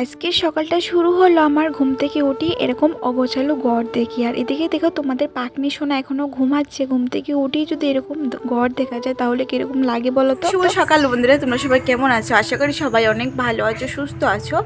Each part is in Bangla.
আজকের সকালটা শুরু হলো আমার ঘুম থেকে উঠি এরকম অগোছালো গড় দেখি। আর এদিকে দেখো তোমাদের পাকনি সোনা এখনও ঘুমাচ্ছে। ঘুম থেকে উঠেই যদি এরকম গড় দেখা যায় তাহলে কীরকম লাগে বলো তো? শুভ সকাল বন্ধুরা তোমরা সবাই কেমন আছো? আশা করি সবাই অনেক ভালো আছো সুস্থ আছো।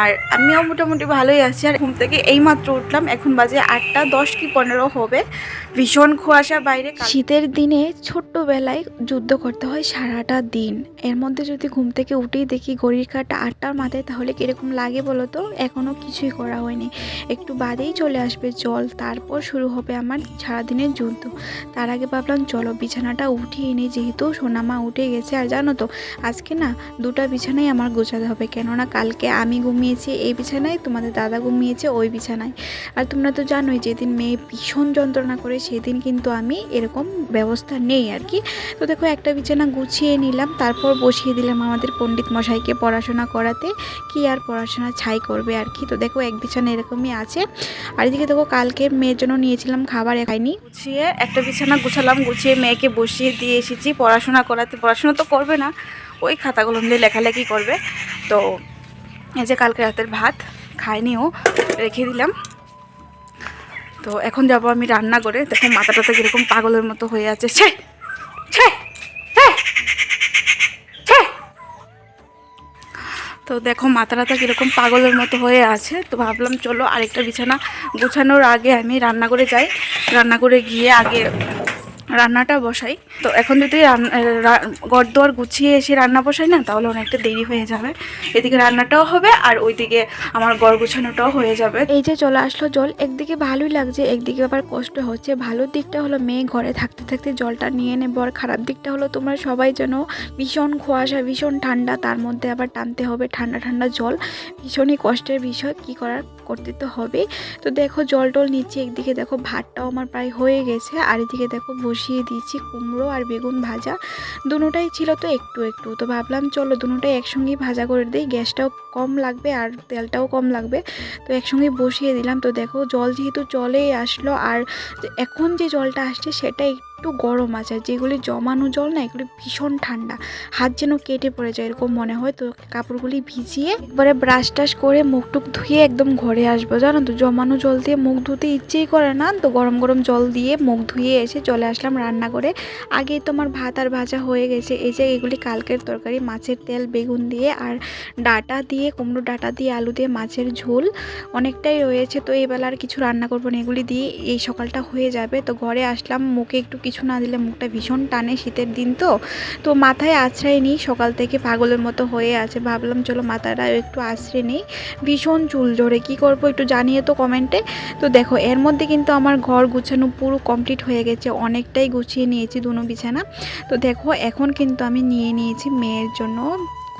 আর আমিও মোটামুটি ভালোই আছি। আর ঘুম থেকে এইমাত্র উঠলাম এখন বাজে আটটা দশ কি পনেরো হবে। ভীষণ কুয়াশা বাইরে শীতের দিনে ছোট্টবেলায় যুদ্ধ করতে হয় সারাটা দিন। এর মধ্যে যদি ঘুম থেকে উঠেই দেখি ঘড়ির কাটা আটটার মাথায় তাহলে কীরকম লাগে বলো তো এখনও কিছুই করা হয়নি। একটু বাদেই চলে আসবে জল, তারপর শুরু হবে আমার সারাদিনের যুদ্ধ। তার আগে ভাবলাম, চলো বিছানাটা উঠিয়ে নিই, যেহেতু সোনামা উঠে গেছে। আর জানো তো, আজকে না দুটা বিছানাই আমার গোছাতে হবে। কেননা কালকে আমি ঘুমিয়েছি, এই বিছানায়, তোমাদের দাদা ঘুমিয়েছে, ওই বিছানায়। আর তোমরা তো জানোই, যেদিন মেয়ে ভীষণ যন্ত্রণা করে, সেদিন কিন্তু আমি এরকম ব্যবস্থা নেই আর কি। তো দেখো, একটা বিছানা গুছিয়ে নিলাম, তারপর বসিয়ে দিলাম আমাদের পণ্ডিত মশাইকে পড়াশোনা করাতে। কি আর পড়াশোনা ছাই করবে আর কি। তো দেখো এক বিছানা এরকমই আছে। আর এদিকে দেখো কালকে মেয়ের জন্য নিয়েছিলাম খাবার খাইনি। গুছিয়ে একটা বিছানা গুছালাম গুছিয়ে মেয়েকে বসিয়ে দিয়ে এসেছি পড়াশোনা করাতে। পড়াশোনা তো করবে না ওই খাতাগুলো দিয়ে লেখালেখি করবে। তো এই যে কালকে রাতের ভাত খাইনিও রেখে দিলাম। তো এখন যাব আমি রান্না করে দেখো মাথাটা তো কীরকম পাগলের মতো হয়ে আছে। ছে ছে, তো দেখো মাথাটা কীরকম পাগলের মতো হয়ে আছে, তো ভাবলাম চলো আরেকটা বিছানা গুছানোর আগে আমি রান্না করে যাই। রান্না করে গিয়ে আগে রান্নাটা বসাই। তো এখন যদি গড় দোয়ার গুছিয়ে এসে রান্না বসাই না, তাহলে অনেকটা দেরি হয়ে যাবে। এদিকে রান্নাটাও হবে আর ওইদিকে আমার গড় গুছানোটাও হয়ে যাবে। এই যে চলে আসলো জল, একদিকে ভালোই লাগছে, একদিকে আবার কষ্ট হচ্ছে। ভালো দিকটা হলো মেয়ে ঘরে থাকতে থাকতে জলটা নিয়ে নেব, আর খারাপ দিকটা হলো তোমরা সবাই যেন ভীষণ কুয়াশা, ভীষণ ঠান্ডা, তার মধ্যে আবার টানতে হবে ঠান্ডা ঠান্ডা জল। ভীষণই কষ্টের বিষয়, কি করার করতে তো হবে তো দেখো জল টল নিচ্ছে, একদিকে দেখো ভাতটাও আমার প্রায় হয়ে গেছে, আর এদিকে দেখো বসিয়ে দিয়েছি কুমড়ো আর বেগুন ভাজা। দুটোটাই ছিল তো একটু একটু। তো ভাবলাম চলো দুটোটাই একসঙ্গেই ভাজা করে দিই। গ্যাসটাও কম লাগবে আর তেলটাও কম লাগবে। তো একসঙ্গে বসিয়ে দিলাম। তো দেখো জল যেহেতু চলেই আসলো আর এখন যে জলটা আসছে সেটা একটু গরম আছে। যেগুলি জমানো জল না, এগুলি ভীষণ ঠান্ডা। হাত যেন কেটে পড়ে যায় এরকম মনে হয়। তো কাপড়গুলি ভিজিয়ে একবারে ব্রাশ টাশ করে মুখ টুক ধুয়ে একদম ঘরে আসব। জানো তো জমানো জল দিয়ে মুখ ধুতে ইচ্ছেই করে না। তো গরম গরম জল দিয়ে মুখ ধুয়ে এসে চলে আসলাম রান্না করে। আগেই তোমার ভাত আর ভাজা হয়ে গেছে। এই যে এগুলি কালকের তরকারি, মাছের তেল, বেগুন দিয়ে আর ডাটা দিয়ে কুমড়ো ডাটা দিয়ে, আলু দিয়ে, মাছের ঝোল অনেকটাই রয়েছে। তো এই বেলা আর কিছু রান্না করব না, এগুলি দিয়ে এই সকালটা হয়ে যাবে। তো ঘরে আসলাম, মুখে একটু কিছু না দিলে মুখটা ভীষণ টানে শীতের দিন তো। তো মাথায় আশ্রয় নিই, সকাল থেকে পাগলের মতো হয়ে আছে। ভাবলাম চলো মাথাটা একটু আশ্রয় নিই। ভীষণ চুল ঝরে, কী করব একটু জানিয়ে তো কমেন্টে। তো দেখো, এর মধ্যে কিন্তু আমার ঘর গুছানো পুরো কমপ্লিট হয়ে গেছে, অনেকটাই গুছিয়ে নিয়েছি দুনো বিছানা। তো দেখো, এখন কিন্তু আমি নিয়ে নিয়েছি মেয়ের জন্য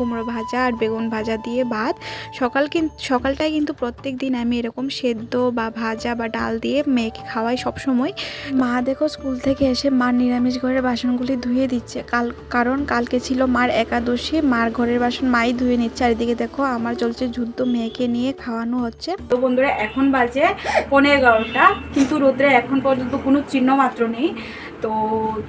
কুমড়ো ভাজা আর বেগুন ভাজা দিয়ে ভাত। সকাল কিন্তু সকালটাই কিন্তু প্রত্যেক দিন আমি এরকম সেদ্ধ বা ভাজা বা ডাল দিয়ে মেয়েকে খাওয়াই সবসময়। মা দেখো স্কুল থেকে এসে মার নিরামিষ ঘরের বাসনগুলি ধুয়ে দিচ্ছে। কাল, কারণ কালকে ছিল মার একাদশী, মার ঘরের বাসন মাই ধুয়ে নিচ্ছে। আর এদিকে দেখো আমার চলছে যুদ্ধ, মেয়েকে নিয়ে খাওয়ানো হচ্ছে। তো বন্ধুরা, এখন বাজে পনেরো এগারোটা। কিন্তু রোদ্রে এখন পর্যন্ত কোনো চিহ্ন মাত্র নেই। তো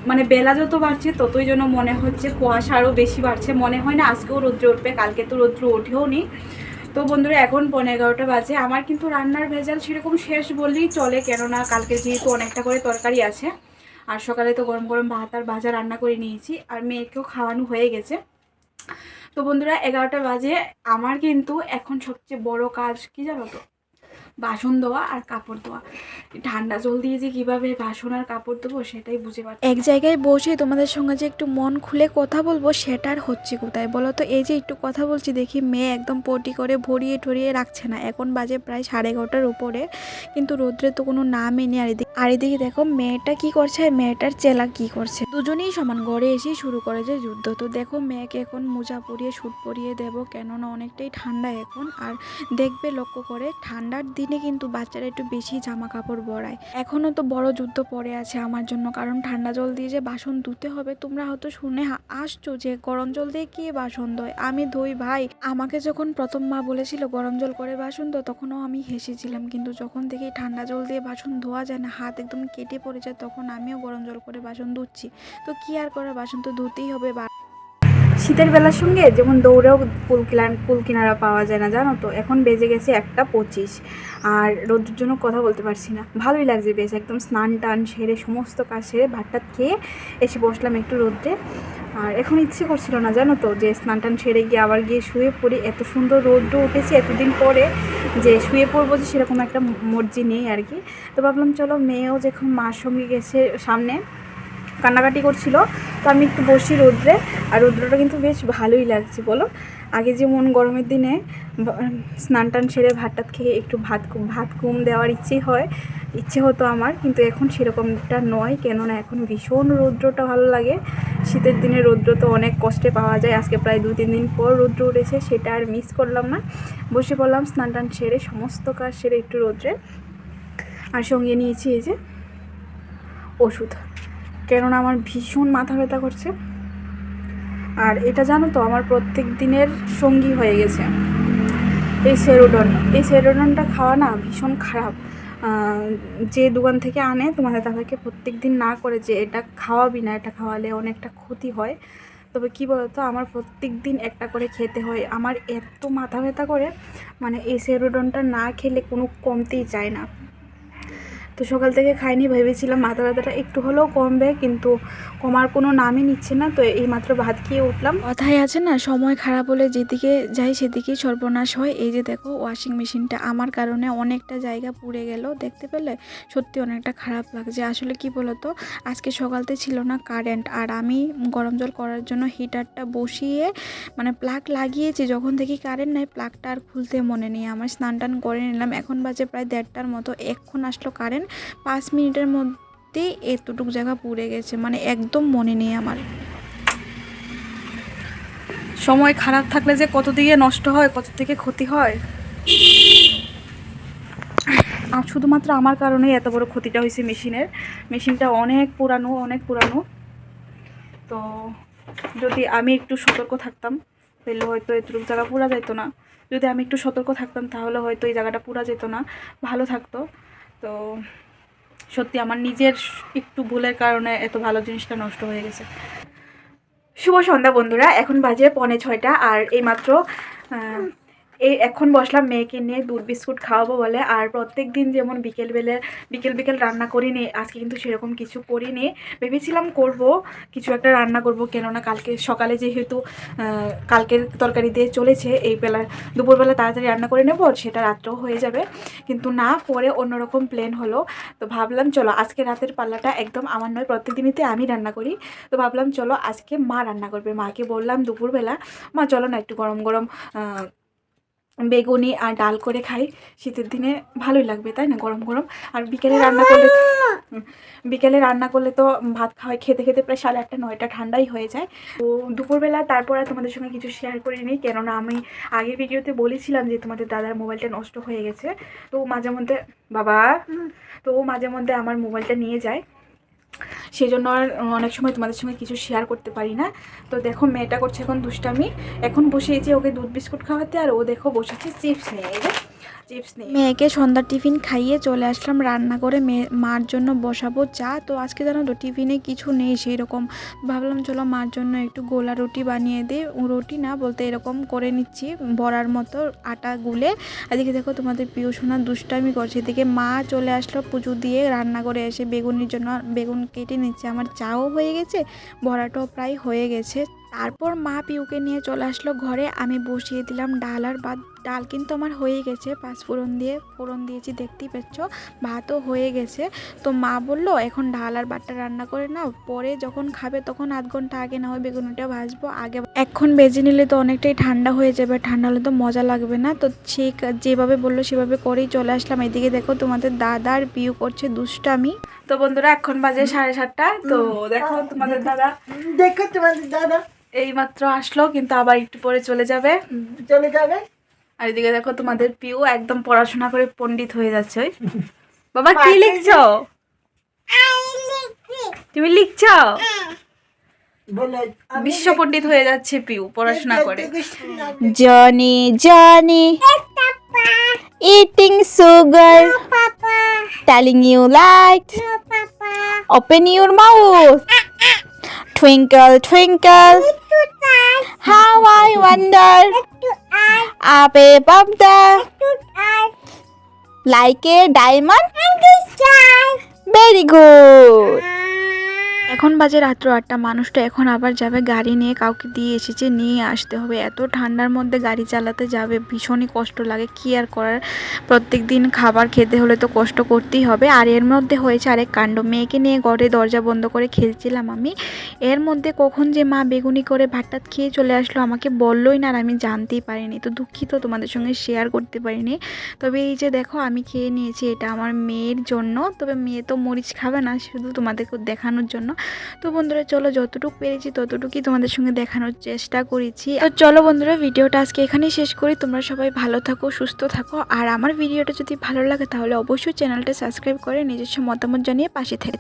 মানে বেলা যত বাড়ছে, ততই যেন মনে হচ্ছে কুয়াশা আরও বেশি বাড়ছে। মনে হয় না আজকেও রৌদ্র উঠবে, কালকে তো রৌদ্র ওঠেও নি। তো বন্ধুরা, এখন পনেরো এগারোটা বাজে। আমার কিন্তু রান্নার ভেজাল সেরকম শেষ বললেই চলে, কেননা কালকে যেহেতু অনেকটা করে তরকারি আছে। আর সকালে তো গরম গরম ভাত আর ভাজা রান্না করে নিয়েছি, আর মেয়েকেও খাওয়ানো হয়ে গেছে। তো বন্ধুরা, এগারোটা বাজে। আমার কিন্তু এখন সবচেয়ে বড় কাজ, কি জানো তো? বাসন ধোয়া আর কাপড় ধোয়া। ঠান্ডা জল দিয়ে যে কীভাবে বাসন আর কাপড় ধোবো সেটাই বুঝে পারছি এক জায়গায় বসে তোমাদের সঙ্গে যে একটু মন খুলে কথা বলব সেটার হচ্ছে কোথায়? বলো তো এই যে একটু কথা বলছি দেখি মেয়ে একদম পটি করে ভরিয়ে টরিয়ে রাখছে না। এখন বাজে প্রায় সাড়ে এগারোটার উপরে। কিন্তু রোদ্রে তো কোনো নামই নেই আর এদিকে। আর এদিকে দেখো, মেয়েটা কি করছে আর মেয়েটার চেলা কি করছে? দুজনেই সমান ঘরে এসেই শুরু করেছে যুদ্ধ। তো দেখো, মেয়েকে এখন মোজা পরিয়ে, সুট পরিয়ে দেবো, কেননা অনেকটাই ঠান্ডা এখন। আর দেখবে, লক্ষ্য করে, ঠান্ডার দিনে কিন্তু বাচ্চারা একটু বেশি জামা কাপড় বড়ায় এখনও তো বড় যুদ্ধ পড়ে আছে আমার জন্য, কারণ ঠান্ডা জল দিয়ে যে বাসন ধুতে হবে, তোমরা হয়তো শুনে আসছো যে গরম জল দিয়ে কে বাসন ধোয়? আমি ধুই ভাই। আমাকে যখন প্রথম মা বলেছিল গরম জল করে বাসন ধো তখনও আমি হেসেছিলাম। কিন্তু যখন থেকে ঠান্ডা জল দিয়ে বাসন ধোয়া যায় না হাত একদম কেটে পড়ে যায়, তখন আমিও গরম জল করে বাসন ধুচ্ছি। তো কি আর করা বাসন তো ধুতেই হবে, বা- শীতের বেলার সঙ্গে যেমন দৌড়েও কুল কিনার কুল কিনারা পাওয়া যায় না, জানো তো? এখন বেজে গেছে একটা পঁচিশ। আর রোদ্রের জন্য কথা বলতে পারছি না। ভালোই লাগছে বেশ, একদম স্নান টান সেরে সমস্ত কাজ সেরে ভাতটা খেয়ে এসে বসলাম একটু রোদ্রে। আর এখন ইচ্ছে করছিল না, জানো তো, যে স্নান টান সেরে গিয়ে আবার গিয়ে শুয়ে পড়ি। এত সুন্দর রোদ্র উঠেছে এতদিন পরে যে শুয়ে পড়ব যে সেরকম একটা মর্জি নেই আর কি। তো ভাবলাম চলো মেয়েও যখন মার সঙ্গে গেছে সামনে কান্নাকাটি করছিল, তো আমি একটু বসি রোদ্রে, আর রৌদ্রটা কিন্তু বেশ ভালোই লাগছে, বলো। আগে যেমন গরমের দিনে স্নান টান সেরে ভাত টাত খেয়ে একটু ভাত ভাত কুম দেওয়ার ইচ্ছেই হয়, ইচ্ছে হতো আমার, কিন্তু এখন সেরকমটা নয়, কেননা এখন ভীষণ রৌদ্রটা ভালো লাগে। শীতের দিনে রৌদ্র তো অনেক কষ্টে পাওয়া যায়, আজকে প্রায় দু তিন দিন পর রৌদ্র উঠেছে, সেটা আর মিস করলাম না। বসে পড়লাম, স্নান টান সেরে সমস্ত কাজ সেরে একটু রৌদ্রে। আর সঙ্গে নিয়েছি এই যে ওষুধ। কেননা আমার ভীষণ মাথা ব্যথা করছে। আর এটা জানো তো, আমার প্রত্যেক দিনের সঙ্গী হয়ে গেছে। এই সেরোডন, এই সেরোডনটা খাওয়া না ভীষণ খারাপ। যে দোকান থেকে আনে, তোমাদের তাদেরকে প্রত্যেক দিন না করে যে এটা খাওয়াবি না, এটা খাওয়ালে অনেকটা ক্ষতি হয়। তবে কী বলতো, আমার প্রত্যেক দিন একটা করে খেতে হয়। আমার এত মাথা ব্যথা করে মানে এই সেরোডনটা না খেলে কোনো কমতেই চায় না। তো সকাল থেকে খাইনি, ভেবেছিলাম মাথা ব্যথাটা একটু হলেও কমবে, কিন্তু কমার কোনো নামই নিচ্ছে না, তো এই মাত্র ভাত খেয়ে উঠলাম। কথাই আছে না, সময় খারাপ হলে যেদিকে যাই সেদিকেই সর্বনাশ হয়, এই যে দেখো ওয়াশিং মেশিনটা আমার কারণে অনেকটা জায়গা পুড়ে গেল, দেখতে পেলে সত্যি অনেকটা খারাপ লাগছে। আসলে কি বলতো, আজকে সকালতে ছিল না কারেন্ট আর আমি গরম জল করার জন্য হিটারটা বসিয়ে মানে প্লাগ লাগিয়েছি, যখন দেখি কারেন্ট নাই প্লাগটা আর খুলতে মনে নেই, আমার স্নান টান করে নিলাম, এখন বাজে প্রায় দেড়টার মতো, এক্ষণ আসলো কারেন্ট পাঁচ মিনিটের মধ্যেই এতটুক জায়গা পুড়ে গেছে মানে একদম মনে নেই আমার। সময় খারাপ থাকলে যে কত দিকে নষ্ট হয়, কত থেকে ক্ষতি হয়? আর শুধুমাত্র আমার কারণেই এত বড় ক্ষতিটা হয়েছে মেশিনের। মেশিনটা অনেক পুরানো অনেক পুরানো। তো যদি আমি একটু সতর্ক থাকতাম, তাহলে হয়তো এতটুকু জায়গা পুরা যেত না। যদি আমি একটু সতর্ক থাকতাম, তাহলে হয়তো এই জায়গাটা পুরা যেত না। ভালো থাকতো। তো সত্যি আমার নিজের একটু ভুলের কারণে এত ভালো জিনিসটা নষ্ট হয়ে গেছে। শুভ সন্ধ্যা বন্ধুরা, এখন বাজে পনে ছয়টা আর এইমাত্র এই এখন বসলাম মেয়েকে নিয়ে দুধ বিস্কুট খাওয়াবো বলে। আর প্রত্যেক দিন যেমন বিকেলবেলে বিকেল বিকেল রান্না করিনি, আজকে কিন্তু সেরকম কিছু করিনি। ভেবেছিলাম করব, কিছু একটা রান্না করব। কেননা কালকে সকালে যেহেতু কালকের তরকারি দিয়ে চলেছে, এই বেলা, দুপুরবেলা তাড়াতাড়ি রান্না করে নেব সেটা রাত্রেও হয়ে যাবে। কিন্তু না, পরে অন্যরকম প্ল্যান হলো। তো ভাবলাম, চলো আজকে রাতের পাল্লাটা একদম আমার নয় প্রত্যেক দিনইতে আমি রান্না করি। তো ভাবলাম, চলো আজকে মা রান্না করবে। মাকে বললাম দুপুরবেলা, মা, চলো না একটু গরম গরম বেগুনি আর ডাল করে খাই। শীতের দিনে ভালোই লাগবে তাই না? গরম গরম। আর বিকেলে রান্না করলে বিকেলে রান্না করলে তো ভাত খাওয়াই খেতে খেতে প্রায় সাড়ে আটটা নয়টা ঠান্ডাই হয়ে যায়। তো দুপুরবেলা তারপর আর তোমাদের সঙ্গে কিছু শেয়ার করিনি কেননা আমি আগের ভিডিওতে বলেছিলাম যে তোমাদের দাদার মোবাইলটা নষ্ট হয়ে গেছে। তো মাঝে মধ্যে বাবা! তো মাঝে মধ্যে আমার মোবাইলটা নিয়ে যায়। সেই জন্য আর অনেক সময় তোমাদের সঙ্গে কিছু শেয়ার করতে পারি না। তো দেখো, মেয়েটা করছে এখন দুষ্টামি। এখন বসিয়েছি ওকে দুধ বিস্কুট খাওয়াতে, আর ও দেখো বসেছে চিপস নিয়ে। এই চিপস মেয়েকে সন্ধ্যার টিফিন খাইয়ে চলে আসলাম, রান্না করে মেয়ে মার জন্য বসাবো চা। তো আজকে জানো তো, টিফিনে কিছু নেই সেই রকম ভাবলাম চলো মার জন্য একটু গোলা রুটি বানিয়ে দিই। রুটি না বলতে এরকম করে নিচ্ছি, বড়ার মতো আটা গুলে। এদিকে দেখো তোমাদের প্রিয় সোনা দুষ্টামি করছে। এদিকে মা চলে আসলো পুজো দিয়ে, রান্না করে এসে বেগুনের জন্য বেগুন কেটে নিচ্ছে। আমার চাও হয়ে গেছে, বড়াটাও প্রায় হয়ে গেছে। তারপর মা পিউকে নিয়ে চলে আসলো ঘরে। আমি বসিয়ে দিলাম ডাল আর ভাত ডাল কিন্তু আমার হয়ে গেছে পাঁচ ফোড়ন দিয়ে ফোড়ন দিয়েছি দেখতেই পাচ্ছ ভাতও হয়ে গেছে। তো মা বলল এখন ডাল আর বাটটা রান্না করে নাও পরে যখন খাবে তখন আধ ঘণ্টা আগে না হয় বেগুনটা ভাজবো আগে এখন বেজে নিলে তো অনেকটাই ঠান্ডা হয়ে যাবে ঠান্ডা হলে তো মজা লাগবে না। তো ঠিক যেভাবে বলল সেভাবে করেই চলে আসলাম। এদিকে দেখো তোমাদের দাদা আর করছে দুষ্টামি। তো বন্ধুরা এখন বাজে সাড়ে সাতটা। তো দেখো তোমাদের দাদা। দেখো তোমাদের দাদা। এই মাত্র আসলো কিন্তু আবার একটু পরে চলে যাবে। চলে যাবে। আর এদিকে দেখো তোমাদের পিউ একদম পড়াশোনা করে পণ্ডিত হয়ে যাচ্ছে ওই বাবা কি লিখছো তুমি লিখছো বিশ্ব পণ্ডিত হয়ে যাচ্ছে পিউ পড়াশোনা করে Johnny, Johnny, eating sugar, telling you light. Open your mouth. Twinkle, twinkle, how I wonder, the, like a diamond, very good. এখন বাজে রাত্র আটটা মানুষটা এখন আবার যাবে গাড়ি নিয়ে, কাউকে দিয়ে এসেছে, নিয়ে আসতে হবে। এত ঠান্ডার মধ্যে গাড়ি চালাতে যাবে, ভীষণই কষ্ট লাগে। কি আর করার? প্রত্যেক দিন খাবার খেতে হলে তো কষ্ট করতেই হবে। আর এর মধ্যে হয়েছে আরেক কাণ্ড। মেয়েকে নিয়ে ঘরে দরজা বন্ধ করে খেলছিলাম আমি। এর মধ্যে কখন যে মা বেগুনি করে ভাতটা খেয়ে চলে আসলো, আমাকে বললোই না আর আমি জানতেই পারিনি। তো দুঃখিত, তোমাদের সঙ্গে শেয়ার করতে পারিনি। তবে এই যে দেখো, আমি খেয়ে নিয়েছি এটা আমার মেয়ের জন্য। তবে মেয়ে তো মরিচ খাবে না, শুধু তোমাদেরকে দেখানোর জন্য। তো বন্ধুরা, চলো যতটুকু পেরেছি ততটুকুই তোমাদের সঙ্গে দেখানোর চেষ্টা করেছি। তো চলো বন্ধুরা, ভিডিওটা আজকে এখানেই শেষ করি। তোমরা সবাই ভালো থাকো, সুস্থ থাকো। আর আমার ভিডিওটা যদি ভালো লাগে, তাহলে অবশ্যই চ্যানেলটা সাবস্ক্রাইব করে নিজস্ব মতামত জানিয়ে পাশে থেকে